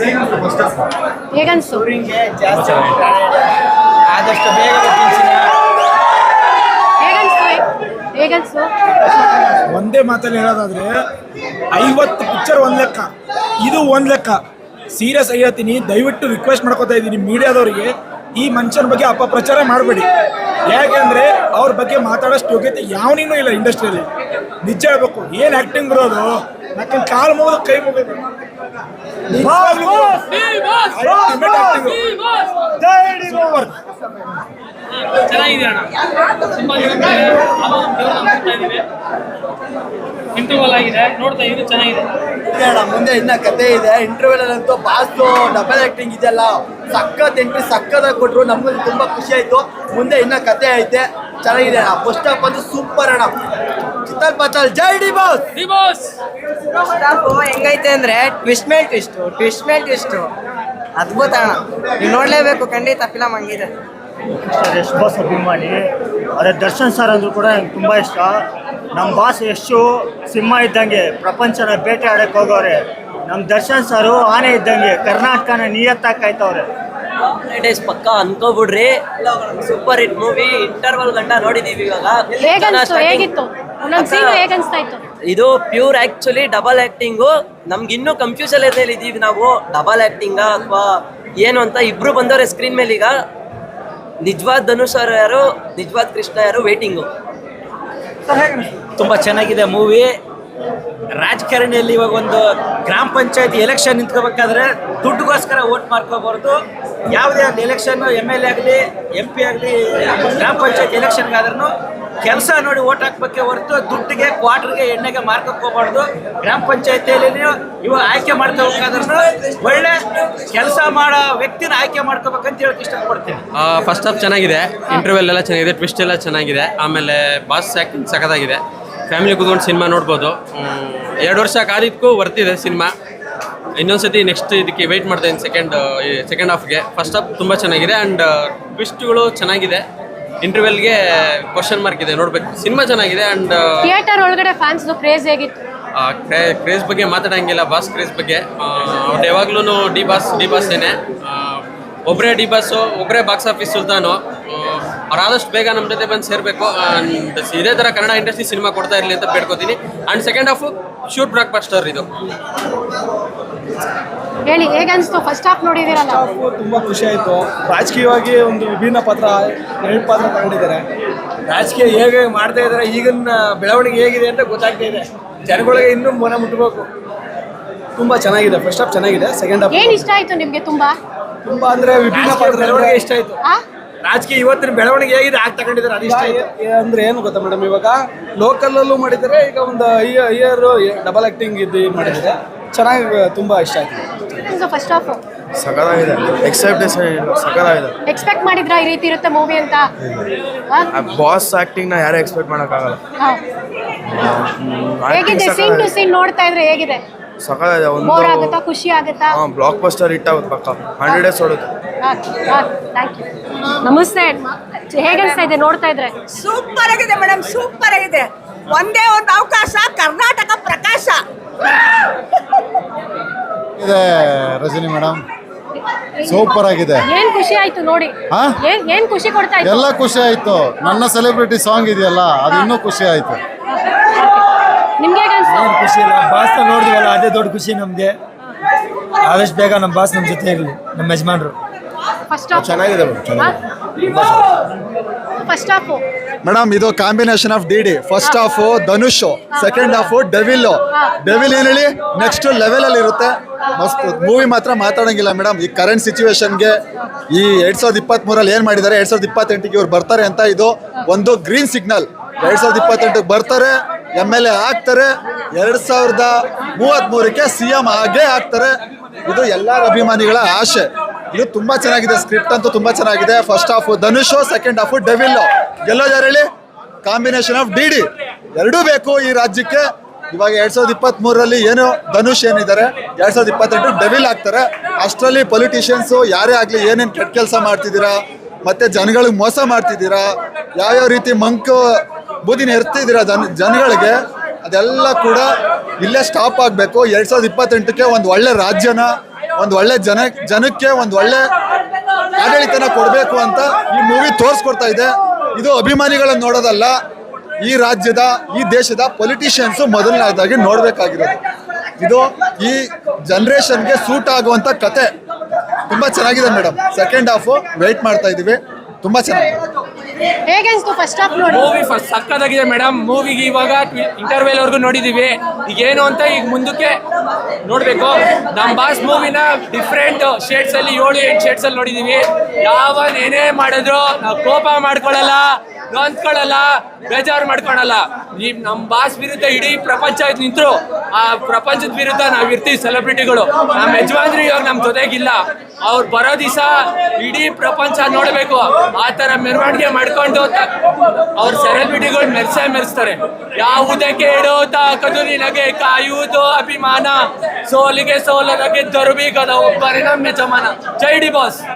ಜಾಸ್ತಿ ಆದಷ್ಟು ಬೇಗ. ಹೇಗನ್ಸ್ತು ಹೇಗನ್ಸ್ತು ಒಂದೇ ಮಾತಲ್ಲಿ ಹೇಳೋದಾದ್ರೆ ಐವತ್ತು ಪಿಕ್ಚರ್ ಒಂದ್ ಲೆಕ್ಕ. ಇದು ಒಂದ್ ಲೆಕ್ಕ. ಸೀರಿಯಸ್ ಆಗಿ ಹೇಳ್ತೀನಿ ದಯವಿಟ್ಟು ರಿಕ್ವೆಸ್ಟ್ ಮಾಡ್ಕೋತಾ ಇದ್ದೀನಿ ಮೀಡಿಯಾದವರಿಗೆ. ಈ ಮನುಷ್ಯನ ಬಗ್ಗೆ ಅಪಪ್ರಚಾರ ಮಾಡಬೇಡಿ. ಯಾಕೆಂದ್ರೆ ಅವ್ರ ಬಗ್ಗೆ ಮಾತಾಡೋಷ್ಟು ಯೋಗ್ಯತೆ ಯಾವನಿಗೂ ಇಲ್ಲ ಇಂಡಸ್ಟ್ರಿಯಲ್ಲಿ ನಿಜ ಹೇಳ್ಬೇಕು ಏನ್ ಆಕ್ಟಿಂಗ್ ಬರೋದು? ನಾಕನ್ ಕಾಲು ಮುಗಿದು ಕೈ ಮುಗಿದು ಚೆನ್ನಾಗಿದೆ ಇಂಟರ್ವಲ್ ಆಗಿದೆ ಚೆನ್ನಾಗಿದೆ ಅಣ್ಣ ಮುಂದೆ ಇನ್ನ ಕತೆ ಇದೆ ಇಂಟರ್ವ್ಯೂಲ್ ಅಂತೂ ಬಾಸ್ತು ಡಬಲ್ ಆಕ್ಟಿಂಗ್ ಇದೆಯಲ್ಲ ಸಖತ್ ಎಂಟ್ರಿ ಸಖತ್ತಾಗಿ ಕೊಟ್ರು ನಮಗೆ ತುಂಬಾ ಖುಷಿ ಆಯ್ತು ಮುಂದೆ ಇನ್ನ ಕತೆ ಐತೆ ಚೆನ್ನಾಗಿದೆ ಅಣ್ಣ ಫಸ್ಟ್ ಅಪ್ ಅಂತೂ ಸೂಪರ್ ಅಣ್ಣ ಚಿತ್ತಲ್ ಪತ್ತಲ್ ಜೈ ಡಿ ಬಾಸ್ ಹೆಂಗೈತೆ ಅಂದ್ರೆ ಟ್ವಿಸ್ಟ್ ಮೇಲ್ ಟ್ವಿಸ್ಟ್ ಟ್ವಿಸ್ಟ್ ಮೇಲ್ ಟ್ವಿಸ್ಟ್ ಅದ್ಭುತ ಅಣ್ಣ. ನೀವು ನೋಡ್ಲೇಬೇಕು ಖಂಡಿತ ಫಿಲಮ್ ಹಂಗಿದೆ. ಎಷ್ಟು ಬಾಸ್ ಅಭಿಮಾನಿ. ಅದೇ ದರ್ಶನ್ ಸರ್ ಅಂದ್ರು ಕೂಡ ನಂಗೆ ತುಂಬ ಇಷ್ಟ. ನಮ್ಮ ಬಾಸ್ ಎಷ್ಟು ಸಿಂಹ ಇದ್ದಂಗೆ ಪ್ರಪಂಚನ ಬೇಟೆ ಆಡಕ್ಕೆ ಹೋಗೋರೆ. ನಮ್ಮ ದರ್ಶನ್ ಸರು ಆನೆ ಇದ್ದಂಗೆ ಕರ್ನಾಟಕನ ನಿಯತ್ತಾಗಿ ಕಾಯ್ತವ್ರೆ. ಡೇಸ್ ಪಕ್ಕ ಅನ್ಕೋಬಿಡ್ರಿ. ಸೂಪರ್ ಹಿಟ್ ಮೂವಿ ಇಂಟರ್ವಲ್ ಗಂಟ ನೋಡಿದೀವಿ ಇವಾಗ. ಹೇಗಿತ್ತು? ಒಂದೊಂದು ಸೀನು ಹೇಗನ್ಸ್ತಾ ಇತ್ತು ಇದು ಪ್ಯೂರ್ ಆಕ್ಚುಲಿ ಡಬಲ್ ಆಕ್ಟಿಂಗು. ನಮ್ಗೆ ಇನ್ನೂ ಕನ್ಫ್ಯೂಷನ್ ಇದೀವಿ ನಾವು. ಡಬಲ್ ಆಕ್ಟಿಂಗ ಅಥವಾ ಏನು ಅಂತ ಇಬ್ರು ಬಂದವ್ರೆ ಸ್ಕ್ರೀನ್ ಮೇಲೆ ಈಗ ನಿಜವಾದ ಧನುಷ್ ಅವರು ಯಾರು ನಿಜವಾದ ಕೃಷ್ಣ ಯಾರು ವೇಟಿಂಗು ತುಂಬಾ ಚೆನ್ನಾಗಿದೆ ಮೂವಿ ರಾಜಕಾರಣಿಯಲ್ಲಿ ಇವಾಗ ಒಂದು ಗ್ರಾಮ ಪಂಚಾಯತ್ ಎಲೆಕ್ಷನ್ ನಿಂತ್ಕೋಬೇಕಾದ್ರೆ ದುಡ್ಡುಗೋಸ್ಕರ ವೋಟ್ ಮಾಡ್ಕೋಬಾರ್ದು ಯಾವುದೇ ಆಗಲಿ ಎಲೆಕ್ಷನ್ ಎಂ ಎಲ್ ಎ ಆಗಲಿ ಎಂ ಪಿ ಆಗಲಿ ಗ್ರಾಮ ಪಂಚಾಯತ್ ಎಲೆಕ್ಷನ್ಗಾದ್ರೂ ಕೆಲಸ ನೋಡಿ ಓಟ್ ಹಾಕ್ಬೇಕೆ ಹೊರತು ದುಡ್ಡಿಗೆ ಕ್ವಾರ್ಟರ್ಗೆ ಎಣ್ಣೆಗೆ ಮಾರ್ಕಕ್ಕೆ ಹೋಗ್ಬಾರ್ದು. ಗ್ರಾಮ ಪಂಚಾಯತಿಯಲ್ಲಿ ಇವಾಗ ಆಯ್ಕೆ ಮಾಡ್ಕೋಬೇಕಾದ್ರೂ ಒಳ್ಳೆ ಕೆಲಸ ಮಾಡೋ ವ್ಯಕ್ತಿನ ಆಯ್ಕೆ ಮಾಡ್ಕೋಬೇಕಂತ ಹೇಳಕ್ ಇಷ್ಟಪಡ್ತೀನಿ. ಫಸ್ಟ್ ಆಫ್ ಚೆನ್ನಾಗಿದೆ. ಇಂಟರ್ವೆಲ್ ಎಲ್ಲ ಚೆನ್ನಾಗಿದೆ ಟ್ವಿಸ್ಟ್ ಎಲ್ಲ ಚೆನ್ನಾಗಿದೆ. ಆಮೇಲೆ ಬಾಸ್ ಆ್ಯಕ್ಟಿಂಗ್ ಸಖತ್ತಾಗಿದೆ. ಫ್ಯಾಮಿಲಿ ಕೂತ್ಕೊಂಡು ಸಿನಿಮಾ ನೋಡ್ಬೋದು. ಎರಡು ವರ್ಷ ಕಾದಿದ್ದಕ್ಕೂ ವರ್ತಿದೆ ಸಿನಿಮಾ ಇನ್ನೊಂದ್ಸತಿ ನೆಕ್ಸ್ಟ್ ಇದಕ್ಕೆ ವೆಯ್ಟ್ ಮಾಡ್ತಾ ಸೆಕೆಂಡ್ ಸೆಕೆಂಡ್ ಹಾಫ್ಗೆ ಫಸ್ಟ್ ಹಾಫ್ ತುಂಬ ಚೆನ್ನಾಗಿದೆ ಆ್ಯಂಡ್ ಟ್ವಿಸ್ಟ್ಗಳು ಚೆನ್ನಾಗಿದೆ. ಇಂಟರ್ವೆಲ್ಗೆ ಕ್ವಶನ್ ಮಾರ್ಕ್ ಇದೆ ನೋಡ್ಬೇಕು. ಸಿನಿಮಾ ಚೆನ್ನಾಗಿದೆ ಆ್ಯಂಡ್ ಥಿಯೇಟರ್ ಒಳಗಡೆ ಫ್ಯಾನ್ಸ್ ಕ್ರೇಜ್ ಹೇಗಿತ್ತು? ಕ್ರೇಜ್ ಬಗ್ಗೆ ಮಾತಾಡಂಗಿಲ್ಲ ಬಾಸ್ ಕ್ರೇಜ್ ಬಗ್ಗೆ. ಅವ್ರು ಯಾವಾಗ್ಲೂ ಡಿ ಬಾಸ್ ಡಿ ಬಾಸ್ ಏನೇ. ಒಬ್ಬರೇ ಡಿ ಬಾಸು ಒಬ್ಬರೇ ಬಾಕ್ಸ್ ಆಫೀಸ್ ಸುಲ್ತಾನು. ಅವ್ರು ಆದಷ್ಟು ಬೇಗ ನಮ್ಮ ಜೊತೆ ಬಂದು ಸೇರಬೇಕು. ಆ್ಯಂಡ್ ಇದೇ ಥರ ಕನ್ನಡ ಇಂಡಸ್ಟ್ರಿ ಸಿನಿಮಾ ಕೊಡ್ತಾ ಇರಲಿ ಅಂತ ಬೇಡ್ಕೋತೀನಿ. And second half shoot blockbuster ಇದು. ಹೇಳಿ ಹೇಗೆ ಅನಿಸ್ತು? ಫಸ್ಟ್ ಹಾಫ್ ನೋಡಿದಿರಲ್ಲ ಸ್ಟಾಫು ತುಂಬ ಖುಷಿ ಆಯಿತು. ರಾಜಕೀಯವಾಗಿ ಒಂದು ವಿಭಿನ್ನ ಪಾತ್ರ ಎರಡು ಪಾತ್ರ ತಗೊಂಡಿದ್ದಾರೆ. ರಾಜಕೀಯ ಹೇಗೆ ಮಾಡ್ತಾ ಇದ್ದಾರೆ ಈಗಿನ ಬೆಳವಣಿಗೆ ಹೇಗಿದೆ ಅಂತ ಗೊತ್ತಾಗ್ತಾ ಇದೆ. ಜನಗಳಿಗೆ ಇನ್ನೂ ಮನ ಮುಟ್ಟಬೇಕು ತುಂಬ ಚೆನ್ನಾಗಿದೆ ಫಸ್ಟ್ ಹಾಫ್ ಚೆನ್ನಾಗಿದೆ ಸೆಕೆಂಡ್ ಹಾಫ್ ಏನು ಇಷ್ಟ ಆಯ್ತು ನಿಮಗೆ ತುಂಬ? ತುಂಬ ಅಂದರೆ ವಿಭಿನ್ನ ಪಾತ್ರ ಬೆಳವಣಿಗೆ ಇಷ್ಟ ಆಯ್ತು. ರಾಜಕೀಯ ಇವತ್ತಿನ ಬೆಳವಣಿಗೆ ಹೇಗಿದೆ ಆಗ ತಗೊಂಡಿದ್ದಾರೆ ಅದು ಇಷ್ಟ ಆಯ್ತು. ಅಂದ್ರೆ ಏನು ಗೊತ್ತಾ ಮೇಡಮ್ ಇವಾಗ ಲೋಕಲಲ್ಲೂ ಮಾಡಿದ್ದಾರೆ ಈಗ ಒಂದು ಇಯರ್ ಡಬಲ್ ಆ್ಯಕ್ಟಿಂಗ್ ಇದು ಮಾಡಿದ್ದಾರೆ. ಚೆನ್ನಾಗಿ ತುಂಬ ಇಷ್ಟ ಆಯ್ತು. ಫಸ್ಟ್ ಆಫ್ ಸಕಲಾಗಿದೆ ಎಕ್ಸೆಪ್ಟೇಷನ್ ಸಕಲಾಗಿದೆ ಎಕ್ಸ್ಪೆಕ್ಟ್ ಮಾಡಿದ್ರಾ ಈ ರೀತಿ ಇರುತ್ತೆ ಮೂವಿ ಅಂತ? ಬಾಸ್ ಆಕ್ಟಿಂಗ್ನ ಯಾರು ಎಕ್ಸ್ಪೆಕ್ಟ್ ಮಾಡೋಕ್ಕಾಗಲ್ಲ. ಹಾ. ಹೇಗಿದೆ? ಸೀನ್ ಟು ಸೀನ್ ನೋಡ್ತಾ ಇದ್ರೆ ಹೇಗಿದೆ? ಸಕಲಾಗಿದೆ ಒಂದು ಬೋರ್ ಆಗುತ್ತಾ? ಖುಷಿ ಆಗುತ್ತಾ? ಬ್ಲಾಕ್ ಬಸ್ಟರ್ ಹಿಟ್ ಆಗುತ್ತೆ ಪಕ್ಕ. ಹಂಡ್ರೆಡ್ ಡೇಸ್ ಓಡುತ್ತೆ. ಥ್ಯಾಂಕ್ ಯು ನಮಸ್ತೆ. ಹೇಗನ್ಸ್ತಾ ಇದೆ ನೋಡ್ತಾ ಇದ್ರೆ? ಸೂಪರ್ ಆಗಿದೆ ಮೇಡಮ್ ಸೂಪರ್ ಆಗಿದೆ. ಒಂದೇ ಒಂದು ಅವಕಾಶ ಕರ್ನಾಟಕ ಪ್ರಕಾಶ. ಇದೆ ರಜನಿ ಮೇಡಮ್ ಸೂಪರ್ ಆಗಿದೆ. ಏನ್ ಖುಷಿ ಆಯ್ತು ನೋಡಿ. ಹಾ? ಏನ್ ಏನ್ ಖುಷಿ ಕೊಡ್ತಾ ಇತ್ತು? ಎಲ್ಲ ಖುಷಿ ಆಯ್ತು. ನನ್ನ ಸೆಲೆಬ್ರಿಟಿ ಸಾಂಗ್ ಇದೆಯಲ್ಲ ಅದು ಇನ್ನೂ ಖುಷಿ ಆಯ್ತು. ನಿಮ್ಗೆ ಹೇಗೆ ಅನ್ಸ್ತು? ಖುಷಿ ಇಲ್ಲ. ಬಾಸ್ ನೋಡಿದ್ವಲ್ಲ ಅದೇ ದೊಡ್ಡ ಖುಷಿ ನಮ್ಗೆ. ಆದಷ್ಟು ಬೇಗ ನಮ್ಮ ಬಾಸ್ ನಮ್ಮ ಜೊತೆ ಇರಲಿ ನಮ್ಮ ಯಜಮಾನ್ರು. ಫಸ್ಟ್ ಚೆನ್ನಾಗಿದೆ ಮೇಡಮ್ ಚೆನ್ನಾಗಿದೆ. ಫಸ್ಟ್ ಹಾಫ್ ಮೇಡಮ್ ಇದು combination of D D first half Dhanush second half devil devil ಏನ್ ಹೇಳಿ ನೆಕ್ಸ್ಟ್ ಲೆವೆಲ್ ಅಲ್ಲಿ ಇರುತ್ತೆ. ಮಸ್ತ್ ಮೂವಿ ಮಾತ್ರ ಮಾತಾಡಂಗಿಲ್ಲ ಮೇಡಮ್ ಈ ಕರೆಂಟ್ ಸಿಚುವೇಶನ್ಗೆ ಈ ಎರಡ್ ಸಾವಿರದ ಇಪ್ಪತ್ತ್ ಮೂರಲ್ಲಿ ಏನ್ ಮಾಡಿದ್ದಾರೆ? ಎರಡ್ ಸಾವಿರದ ಇಪ್ಪತ್ತೆಂಟಿಗೆ ಇವ್ರು ಬರ್ತಾರೆ ಅಂತ ಇದು ಒಂದು ಗ್ರೀನ್ ಸಿಗ್ನಲ್ ಎರಡ್ ಸಾವಿರದ ಇಪ್ಪತ್ತೆಂಟಕ್ಕೆ ಬರ್ತಾರೆ ಎಂ ಎಲ್ ಎ ಆಗ್ತಾರೆ. ಎರಡ್ ಸಾವಿರದ ಮೂವತ್ತ್ ಮೂರಕ್ಕೆ ಸಿ ಎಂ ಆಗೇ ಆಗ್ತಾರೆ. ಇದು ಎಲ್ಲರ ಅಭಿಮಾನಿಗಳ ಆಶೆ. ಇದು ತುಂಬಾ ಚೆನ್ನಾಗಿದೆ. ಸ್ಕ್ರಿಪ್ಟ್ ಅಂತೂ ತುಂಬಾ ಚೆನ್ನಾಗಿದೆ. First half Dhanush second half devil ಗೆಲ್ಲೋದಾರ ಹೇಳಿ ಕಾಂಬಿನೇಷನ್ ಆಫ್ ಡಿ ಡಿ ಎರಡೂ ಬೇಕು ಈ ರಾಜ್ಯಕ್ಕೆ. ಇವಾಗ ಎರಡ್ ಸಾವಿರದ ಇಪ್ಪತ್ತ್ ಮೂರರಲ್ಲಿ ಏನು ಧನುಷ್ ಏನಿದ್ದಾರೆ? ಎರಡ್ ಸಾವಿರದ ಇಪ್ಪತ್ತೆಂಟು ಡೆವಿಲ್ ಆಗ್ತಾರೆ. ಅಷ್ಟರಲ್ಲಿ ಪೊಲಿಟಿಷಿಯನ್ಸು ಯಾರೇ ಆಗಲಿ ಏನೇನು ಕೆಟ್ಟ ಕೆಲಸ ಮಾಡ್ತಿದ್ದೀರಾ? ಮತ್ತೆ ಜನಗಳಿಗೆ ಮೋಸ ಮಾಡ್ತಿದ್ದೀರಾ? ಯಾವ್ಯಾವ ರೀತಿ ಮಂಕು ಬೂದಿನ ಎರ್ತಿದ್ದೀರಾ ಜನ, ಜನಗಳಿಗೆ? ಅದೆಲ್ಲ ಕೂಡ ಇಲ್ಲೇ ಸ್ಟಾಪ್ ಆಗಬೇಕು. ಎರಡ್ ಸಾವಿರದ ಇಪ್ಪತ್ತೆಂಟಕ್ಕೆ ಒಂದು ಒಳ್ಳೆ ರಾಜ್ಯನ ಒಂದು ಒಳ್ಳೆ ಜನ ಜನಕ್ಕೆ ಒಂದು ಒಳ್ಳೆ ಆಡಳಿತನ ಕೊಡಬೇಕು ಅಂತ ಈ ಮೂವಿ ತೋರಿಸ್ಕೊಡ್ತಾ ಇದೆ. ಇದು ಅಭಿಮಾನಿಗಳನ್ನು ನೋಡೋದಲ್ಲ, ಈ ರಾಜ್ಯದ, ಈ ದೇಶದ ಪೊಲಿಟಿಷಿಯನ್ಸು ಮೊದಲನೇದಾಗಿ ನೋಡಬೇಕಾಗಿರೋದು. ಇದು ಈ ಜನ್ರೇಷನ್ಗೆ ಸೂಟ್ ಆಗುವಂಥ ಕತೆ. ತುಂಬ ಚೆನ್ನಾಗಿದೆ ಮೇಡಮ್ ಸೆಕೆಂಡ್ ಹಾಫು ವೆಯ್ಟ್ ಮಾಡ್ತಾ ಇದ್ದೀವಿ ತುಂಬ ಚೆನ್ನಾಗಿದೆ. ಹೇಗನ್ಸ್ತು ಫಸ್ಟ್ ಹಾಫ್ ನೋಡಿ. ಮೂವಿ ಫಸ್ಟ್ ಸಕ್ಕದಾಗಿದೆ ಮೇಡಮ್ ಮೂವಿಗೆ ಇವಾಗ ಇಂಟರ್ವೆಲ್ ವರೆಗೂ ನೋಡಿದೀವಿ. ಈಗ ಏನು ಅಂತ ಈಗ ಮುಂದಕ್ಕೆ ನೋಡಬೇಕು. ನಮ್ಮ ಬಾಸ್ ಮೂವಿನ ಡಿಫ್ರೆಂಟ್ ಶೇಡ್ಸ್ ಅಲ್ಲಿ ಏಳು ಎಂಟು ಶೇಡ್ಸ್ ಅಲ್ಲಿ ನೋಡಿದೀವಿ. ಯಾವ ಏನೇ ಮಾಡಿದ್ರು ನಾವು ಕೋಪ ಮಾಡ್ಕೊಳಲ್ಲ. ನೊಂದ್ಕೊಳ್ಳಲ್ಲ ಬೇಜಾರು ಮಾಡ್ಕೊಳಲ್ಲ. ಈ ನಮ್ ಬಾಸ್ ವಿರುದ್ಧ ಇಡೀ ಪ್ರಪಂಚ ನಿಂತರು, ಆ ಪ್ರಪಂಚದ ವಿರುದ್ಧ ನಾವ್ ಇರ್ತೀವಿ ಸೆಲೆಬ್ರಿಟಿಗಳು ನಮ್ಮ ಯಜಮಾನ್ರಿ ಇವಾಗ ನಮ್ ಜೊತೆಗಿಲ್ಲ. ಅವ್ರು ಬರೋ ದಿವಸ ಇಡೀ ಪ್ರಪಂಚ ನೋಡ್ಬೇಕು. ಆ ತರ ಮೆರವಣಿಗೆ ಮಾಡ್ಕೊಂಡು ಅವ್ರ ಸೆಲೆಬ್ರಿಟಿಗಳು ಮೆರ್ಸೇ ಮೆರೆಸ್ತಾರೆ. ಯಾವುದಕ್ಕೆ ತಾಕದು ನಿನಗೆ ಕಾಯುವುದು ಅಭಿಮಾನ. ಸೋಲಿಗೆ ಸೋಲದಕ್ಕೆ ದೊರಬೀಗದ ಬೀಗದ ಒಬ್ಬರೇ ನಮ್ಮ ಯಜಮಾನ. ಜೈ ಡಿ ಬಾಸ್.